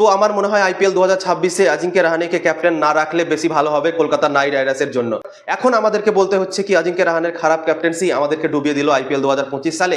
তো আমার মনে হয় আইপিএল দু হাজার ছাব্বিশে আজিঙ্কে রাহানেকে ক্যাপ্টেন না রাখলে বেশি ভালো হবে কলকাতা নাইট রাইডার্সের জন্য। এখন আমাদেরকে বলতে হচ্ছে কি আজিঙ্কে রাহানের খারাপ ক্যাপ্টেন্সি আমাদেরকে ডুবিয়ে দিল আইপিএল দু সালে।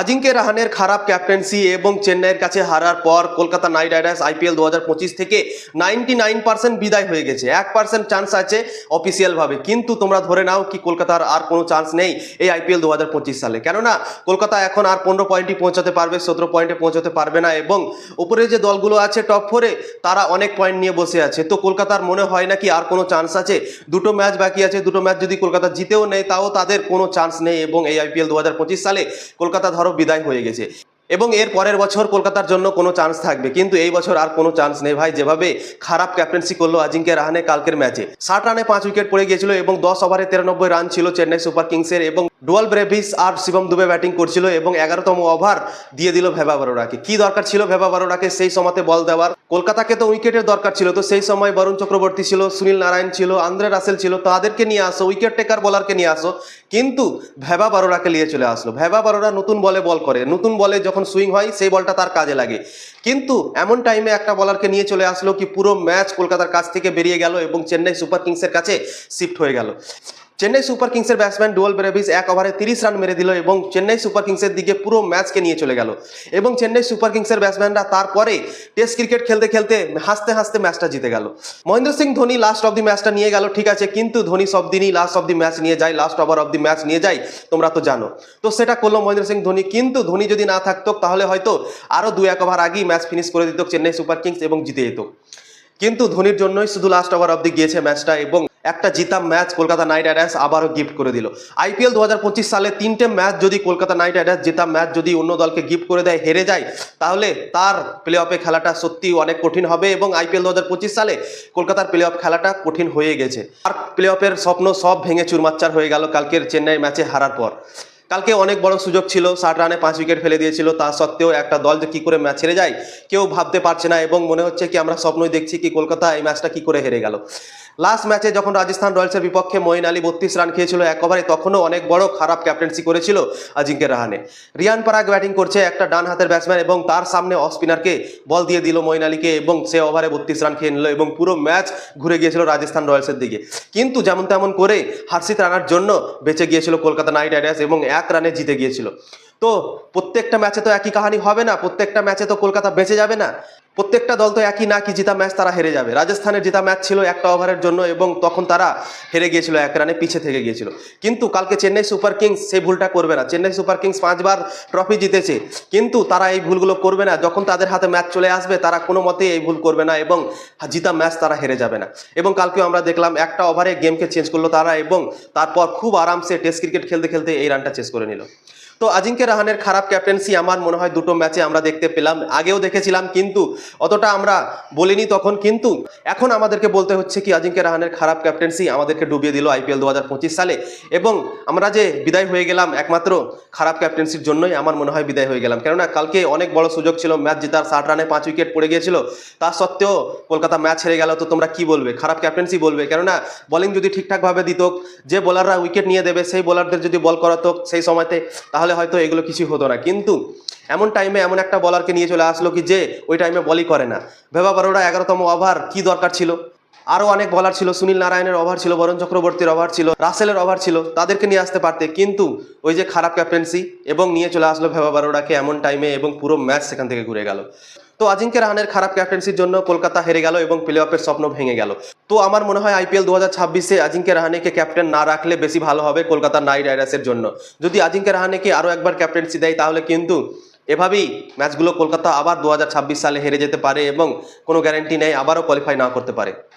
আজিঙ্কে রাহানের খারাপ ক্যাপ্টেন্সি এবং চেন্নাইয়ের কাছে হারার পর কলকাতা নাইট রাইডার্স আইপিএল দু হাজার পঁচিশ থেকে নাইনটি নাইন পার্সেন্ট বিদায় হয়ে গেছে। এক পার্সেন্ট চান্স আছে অফিসিয়ালভাবে। কিন্তু তোমরা ধরে নাও কি কলকাতার আর কোনো চান্স নেই এই আইপিএল দু হাজার পঁচিশ সালে। কেননা কলকাতা এখন আর পনেরো পয়েন্টই পৌঁছাতে পারবে, সতেরো পয়েন্টে পৌঁছাতে পারবে না এবং উপরে যে দলগুলো আছে টপ ফোরে, তারা অনেক পয়েন্ট নিয়ে বসে আছে। তো কলকাতার মনে হয় না কি আর কোনো চান্স আছে? দুটো ম্যাচ বাকি আছে, দুটো ম্যাচ যদি কলকাতা জিতেও নেয়, তাও তাদের কোনো চান্স নেই এবং এই আইপিএল দু হাজার পঁচিশ সালে কলকাতা ধরো বিদায় হয়ে গেছে। এবং এর পরের বছর কলকাতার জন্য কোনো চান্স থাকবে। কিন্তু এই বছর আর কোনো চান্স নেই ভাই। যেভাবে খারাপ ক্যাপ্টেন্সি করল আজিঙ্কে রাহানে কালকের ম্যাচে ষাট রানে পাঁচ উইকেট পড়ে গিয়েছিল এবং দশ ওভারে তিরানব্বই রান ছিল চেন্নাই সুপার কিংসের এবং ডুয়াল ব্রেভিস আর শিবম দুবে ব্যাটিং করছিল এবং এগারোতম ওভার দিয়ে দিল ভেবা বারোরাকে। কি দরকার ছিল ভেবা বারোরাকে? সেই সময়তে বল দেওয়ার। কলকাতাকে তো উইকেটের দরকার ছিল, তো সেই সময় বরুণ চক্রবর্তী ছিল, সুনীল নারায়ণ ছিল, আন্দ্রে রাসেল ছিল, তাদেরকে নিয়ে আসো, উইকেট টেকার বলারকে নিয়ে আসো, কিন্তু ভেবা বারোরাকে নিয়ে চলে আসলো। ভেবা বারোরা নতুন বলে বল করে। নতুন বলে যখন সুইং হয়, সেই বলটা তার কাজে লাগে। কিন্তু এমন টাইমে একটা বলারকে নিয়ে চলে আসলো কি পুরো ম্যাচ কলকাতার কাছ থেকে বেরিয়ে গেল এবং চেন্নাই সুপার কিংসের কাছে শিফট হয়ে গেল। চেন্নাই সুপার কিংসের ব্যাটসম্যান ডুয়াল ব্রেভিস এক ওভারে তিরিশ রান মেরে দিল এবং চেন্নাই সুপার কিংসের দিকে পুরো ম্যাচকে নিয়ে চলে গেল। এবং চেন্নাই সুপার কিংসের ব্যাটসম্যানরা তারপরে টেস্ট ক্রিকেট খেলতে খেলতে হাসতে হাসতে ম্যাচটা জিতে গেল। Mahendra Singh Dhoni last of the ম্যাচটা নিয়ে গেল, ঠিক আছে, কিন্তু ধোনি সব দিনই লাস্ট অফ দি ম্যাচ নিয়ে যায় last over of the match নিয়ে যায়, তোমরা তো জানো। তো সেটা করল মহেন্দ্র সিং ধোনি, কিন্তু ধোনি যদি না থাকতো, তাহলে হয়তো আরও দু এক ওভার আগেই ম্যাচ ফিনিশ করে দিত চেন্নাই সুপার কিংস এবং জিতে যেত। কিন্তু ধোনির জন্যই শুধু লাস্ট ওভার অব্দি গিয়েছে ম্যাচটা এবং একটা জিতা ম্যাচ কলকাতা নাইট রাইডার্স আবারও গিফট করে দিল। আইপিএল দু হাজার পঁচিশ সালে তিনটে ম্যাচ যদি কলকাতা নাইট রাইডার্স জেতা ম্যাচ যদি অন্য দলকে গিফট করে দেয়, হেরে যায়, তাহলে তার প্লে অফে খেলাটা সত্যি অনেক কঠিন হবে এবং আইপিএল দু হাজার পঁচিশ সালে কলকাতার প্লে অফ খেলাটা কঠিন হয়ে গেছে। আর প্লে অফের স্বপ্ন সব ভেঙে চুরমাচ্চার হয়ে গেল কালকের চেন্নাই ম্যাচে হারার পর। কালকে অনেক বড় সুযোগ ছিল, ষাট রানে পাঁচ উইকেট ফেলে দিয়েছিল, তা সত্ত্বেও একটা দল যে কী করে ম্যাচ হেরে যায়, কেউ ভাবতে পারছে না এবং মনে হচ্ছে কি আমরা স্বপ্নই দেখছি কি কলকাতা এই ম্যাচটা কী করে হেরে গেল। লাস্ট ম্যাচে যখন রাজস্থান রয়্যালসের বিপক্ষে মঈন আলী বত্রিশ রান খেয়েছিল এক ওভারে, তখনও অনেক বড় খারাপ ক্যাপ্টেন্সি করেছিল আজিঙ্কে রাহানে। রিয়ান পারাগ ব্যাটিং করছে একটা ডান হাতের ব্যাটসম্যান এবং তার সামনে অফ স্পিনারকে বল দিয়ে দিল মঈন আলীকে এবং সে ওভারে বত্রিশ রান খেয়ে নিল এবং পুরো ম্যাচ ঘুরে গিয়েছিল রাজস্থান রয়্যালসের দিকে। কিন্তু যেমন তেমন করে হার্ষিত রানার জন্য বেঁচে গিয়েছিল কলকাতা নাইট রাইডার্স এবং এক রানে জিতে গিয়েছিল। তো প্রত্যেকটা ম্যাচে তো একই কাহানি হবে না, প্রত্যেকটা ম্যাচে তো কলকাতা বেঁচে যাবে না। প্রত্যেকটা দল তো একই না কি জিতা ম্যাচ তারা হেরে যাবে। রাজস্থানের জিতা ম্যাচ ছিল একটা ওভারের জন্য এবং তখন তারা হেরে গিয়েছিল, এক রানে পিছে থেকে গিয়েছিল। কিন্তু কালকে চেন্নাই সুপার কিংস সেই ভুলটা করবে না। চেন্নাই সুপার কিংস পাঁচবার ট্রফি জিতেছে, কিন্তু তারা এই ভুলগুলো করবে না। যখন তাদের হাতে ম্যাচ চলে আসবে, তারা কোনো মতেই এই ভুল করবে না এবং জিতা ম্যাচ তারা হেরে যাবে না। এবং কালকেও আমরা দেখলাম একটা ওভারে গেমকে চেঞ্জ করল তারা এবং তারপর খুব আরামসে টেস্ট ক্রিকেট খেলতে খেলতে এই রানটা চেঞ্জ করে নিল। তো আজিঙ্কে রাহানের খারাপ ক্যাপ্টেন্সি আমার মনে হয় দুটো ম্যাচে আমরা দেখতে পেলাম। আগেও দেখেছিলাম কিন্তু অতটা আমরা বলিনি তখন কিন্তু। এখন আমাদেরকে বলতে হচ্ছে কি আজিঙ্কে রাহানের খারাপ ক্যাপ্টেন্সি আমাদেরকে ডুবিয়ে দিল আইপিএল দু হাজার পঁচিশ সালে এবং আমরা যে বিদায় হয়ে গেলাম একমাত্র খারাপ ক্যাপ্টেন্সির জন্যই আমার মনে হয় বিদায় হয়ে গেলাম। কেননা কালকে অনেক বড় সুযোগ ছিল, ম্যাচ জেতার ষাট রানে পাঁচ উইকেট পড়ে গিয়েছিল, তা সত্ত্বেও কলকাতা ম্যাচ হেরে গেল, তো তোমরা কি বলবে? খারাপ ক্যাপ্টেন্সি বলবে। কেননা বোলিং যদি ঠিকঠাকভাবে দিত, যে বোলাররা উইকেট নিয়ে দেবে, সেই বোলারদের যদি বল করাতো সেই সময়তে, তাহলে হয়তো এগুলো কিছু হতো না। কিন্তু এমন টাইমে এমন একটা বলারকে নিয়ে চলে আসলো কি যে ওই টাইমে বলই করে না। ভেবা বারোটা এগারোতম ওভার কি দরকার ছিল? আরও অনেক বলার ছিল, সুনীল নারায়ণের ওভার ছিল, বরুণ চক্রবর্তীর ওভার ছিল, রাসেলের ওভার ছিল, তাদেরকে নিয়ে আসতে পারতে। কিন্তু ওই যে খারাপ ক্যাপ্টেন্সি এবং নিয়ে চলে আসলো ভেবা বারোটাকে এমন টাইমে এবং পুরো ম্যাচ সেখান থেকে ঘুরে গেল। তো আজিঙ্কে রাহানের খারাপ ক্যাপ্টেন্সির জন্য কলকাতা হেরে গেল এবং প্লে অফের স্বপ্ন ভেঙে গেল। তো আমার মনে হয় আইপিএল দু হাজার ছাব্বিশে আজিঙ্কে রাহানেকে ক্যাপ্টেন না রাখলে বেশি ভালো হবে কলকাতা নাইট রাইডার্সের জন্য। যদি আজিঙ্কে রাহানেকে আরও একবার ক্যাপ্টেন্সি দেয়, তাহলে কিন্তু এভাবেই ম্যাচগুলো কলকাতা আবার দু হাজার ছাব্বিশ সালে হেরে যেতে পারে এবং কোনো গ্যারেন্টি নেই, আবারও কোয়ালিফাই না করতে পারে।